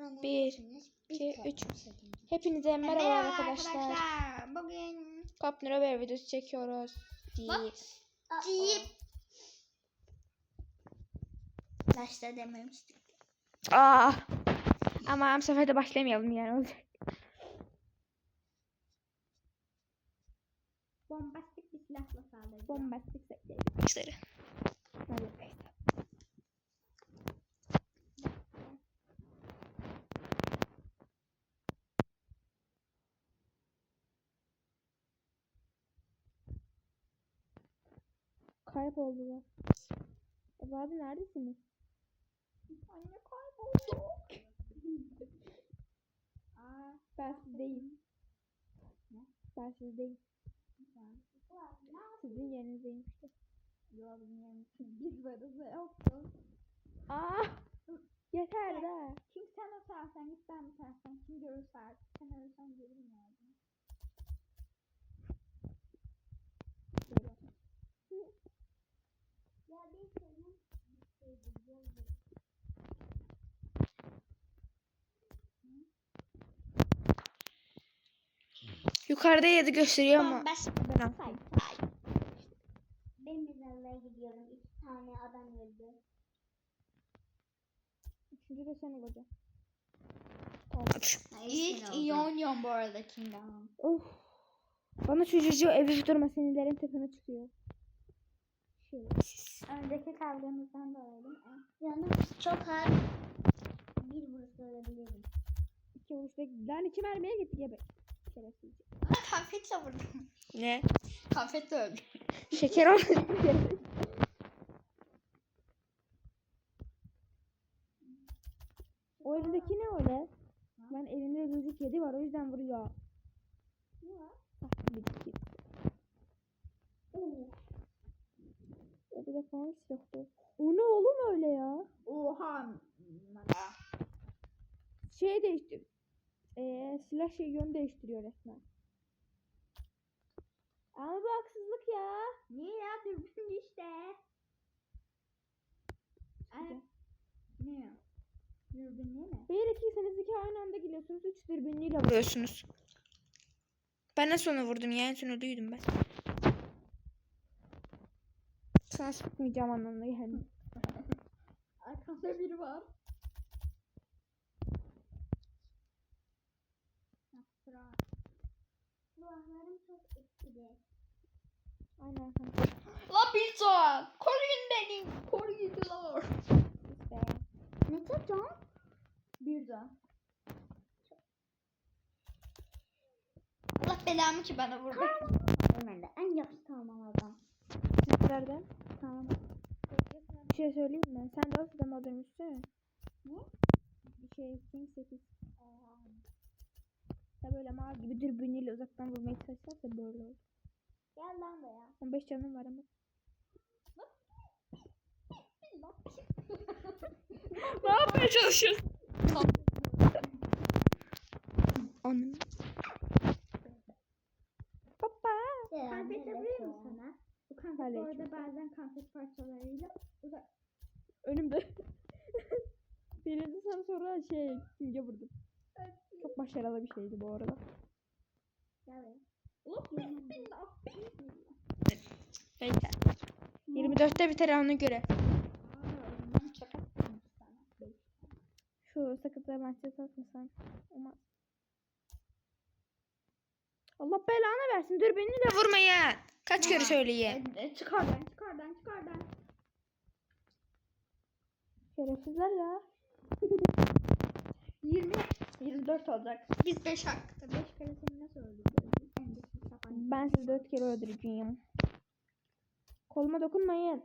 Buranın Bir, içiniz iki, tek üç. şekilde. Hepinize merhaba, arkadaşlar. Bugün Kapnura bir videosu çekiyoruz. Deyip. Deyip. Başta dememiştik. Aa. Ama bu sefer de başlamayalım yani olacak. Bombastik bir silahla saldırdı. Bombastik sekleri. Hadi. Kayboldular. Evladım neredesiniz? Anne kayboldu. Aa, Ben sizdeyim. Ne? Ben sizdeyim. Sizin yerinizdeyim işte. Yok bilmiyorum. Biz varız ve yoksun. Aa! Yeter de. Kim sen atarsan git ben atarsam kim görürse artık sen ölürsen görürüm yani. Böyle. Ya bir senin Yukarıda yedi gösteriyor ama. Ben aldım. Ben mezarlığa gidiyorum. İki tane adam öldü. Üçüncü de sen olacaksın. İlk iyi oynuyorum bu arada Kingdom. Of. Bana şu çocuğu evi tutturma sinirlerim tepeme çıkıyor. Şöyle. Önceki kavgamızdan da. Canım çok az. Bir vuruş ölebilirim. İki vuruşta lan iki mermiye gitti gebe. Şerefsizce. Konfetle vurdum. Ne? Konfetle öldüm. Şeker oldu. o elindeki ne öyle? Ben elinde müzik yedi var o yüzden vuruyor. Ne var? Ah, bir git. O bir de falan silahlı. O ne oğlum öyle ya? Oha. Şey değiştir. Ee, silah şey yön değiştiriyor resmen. Ama bu haksızlık ya. Niye ya dürbün işte. Ay, Ne ya? Dürbün niye ne? Bir ikiyseniz iki aynı anda geliyorsunuz. Üç dürbünlüyle vuruyorsunuz. Ben nasıl onu vurdum ya? En son duydum ben. Sana sıkmayacağım anlamına geldi. Arkamda biri var. Aynen kanka. La pizza! Koruyun beni! Koruyucular! İşte. Ne tutacağım? Bir daha. Allah belamı ki bana vurdu. Ömer'de en yapısı tamam adam. Sizlerden. Tamam. Bir şey söyleyeyim mi? Sen de aslında modern üstü. Ne? Bir şey King 8. Ya böyle mavi gibi dürbünüyle uzaktan vurmaya çalışırsa böyle olur. Gel lan buraya. 15 canım var ama. ne yapmaya çalışıyorsun? Onun. Konfet yapayım mı sana? Bu konfet bu arada bazen konfet parçalarıyla uzak. Önümde. Birinci sana sonra şey simge vurdum. Başarılı bir şeydi bu arada. Gel buraya. Ulan bismillah. Neyse. 24'te biter ona göre. Şu sakızı maçta satmasan. Olmaz. Allah belanı versin. Dur beni de vurmayın. Kaç kere söyleyeyim. E, Çıkardan çıkardan çıkardan. Şerefsizler ya. 20 24 olacak. Biz 5 hakkında. 5 kere seni nasıl öldüreceğiz? Ben sizi dört kere öldüreceğim. Koluma dokunmayın.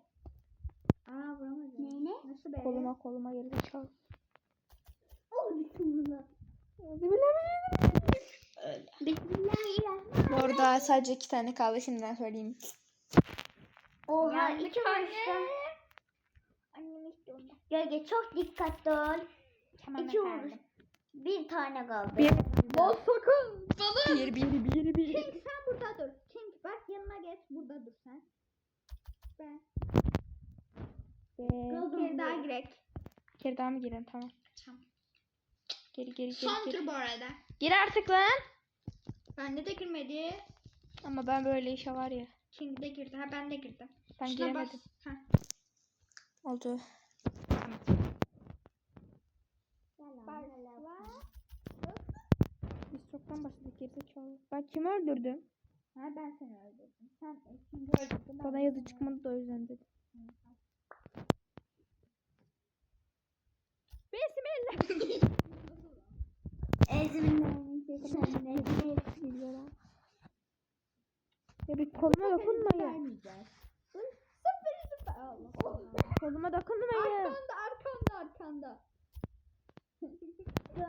Aa vuramadım. Neyine? Nasıl be? Koluma koluma gerizekalı. Oh bismillah. Öyle. Bismillahirrahmanirrahim. Bu arada sadece iki tane kaldı şimdiden söyleyeyim. Oha Yani iki vuruştan. Annem istiyorum. Gölge çok dikkatli ol. Tamam İki efendim. Bir tane kaldı. Bir, Bol sakın. Bana. bir, bir, bir, bir. King sen burada dur. King bak yanına geç. Burada dur sen. Ben. Ve Bir kere daha girek. bir kere daha mı girelim? Tamam. Tamam. Geri geri geri. Son geri. tur bu arada. Gir artık lan. Bende de girmedi. Ama ben böyle işe var ya. King de girdi. Ha ben de girdim. Ben Şuna giremedim. bas. Ha. Oldu. Başla. Biz çoktan başladık gerizekalı. Ben kimi öldürdüm? Ha ben seni öldürdüm. Sen King'i öldürdün. Bana yazı çıkmadı da o yüzden dedim. Bismillah. Ezmin'den Ya bir koluma dokunmayın. vermeyeceğiz. Sıfır sıfır. Allah Allah. Koluma dokunmayın. Arkanda arkanda arkanda.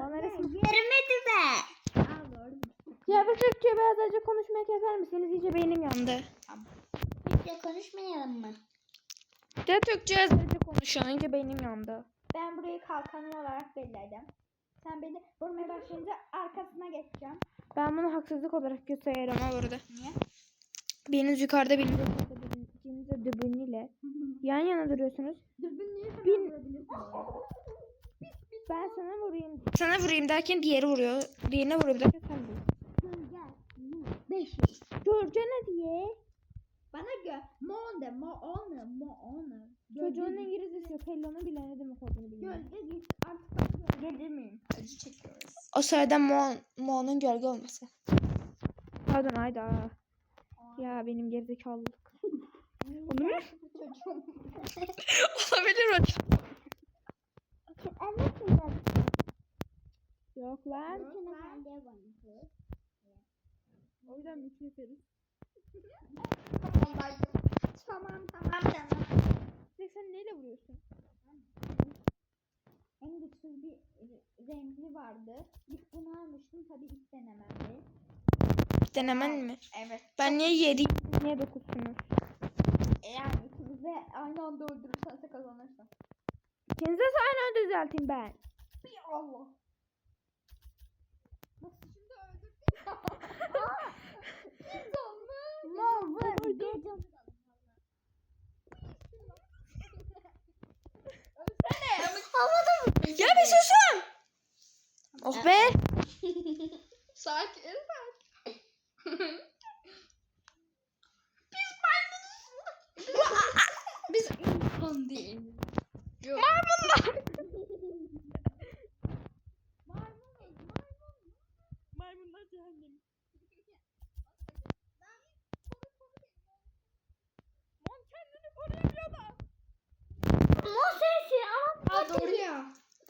Bana resim. Görmedi be. Aa doğru. Ya bir Türkçe biraz önce konuşmayı keser misiniz? İyice beynim yandı. Türkçe konuşmayalım mı? Ya Türkçe az önce konuşun. İyice beynim yandı. Ben burayı kalkanım olarak belirledim. Sen beni vurmaya başlayınca arkasına geçeceğim. Ben bunu haksızlık olarak gösteririm ha burada. Niye? Biriniz yukarıda biriniz aşağıda biriniz ikiniz de dürbünüyle yan yana duruyorsunuz. Hemen Bin-. Ben sana vurayım. Sana vurayım derken diğeri vuruyor. Diğerine vuruyor derken sen vuruyorsun. Beş. Görcene diye. Bana gö. Monde, mo onu, mo onu. Çocuğun İngilizcesi yok. Hello'nun bile ne demek olduğunu bilmiyor. Gölge git. Artık bak gölge miyim? Acı çekiyoruz. O sırada Mo, Mo'nun gölge olması. Pardon Ayda. Ya benim gerizekalılık. Olabilir. Olabilir mi? Yok lan. O yüzden müthiş yapıyoruz. Tamam tamam canım. Direkt sen neyle vuruyorsun? En güçsüz bir renkli vardı. İlk bunu almıştım tabii ilk denememdi. Denemen mi? Evet. Ben niye yedi? Niye dokuzsunuz? Yani ikimiz de aynı anda öldürürsen kazanırsın. İkinize sonra düzelteyim ben. Bir Allah. Nasıl şimdi öldürdün? Kim olmuş? Ölsene. Ya bir susun. Oh be. Sakin sakin. Biz insan değiliz. Yok.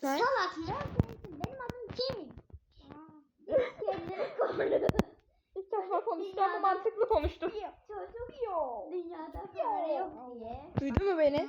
Ne? salak sensin. Benim adım Cemil. Kendini koru. İlk defa konuştu ama mantıklı konuştu. Çocuk yok. Dünyada böyle yok diye. Duydun mu beni?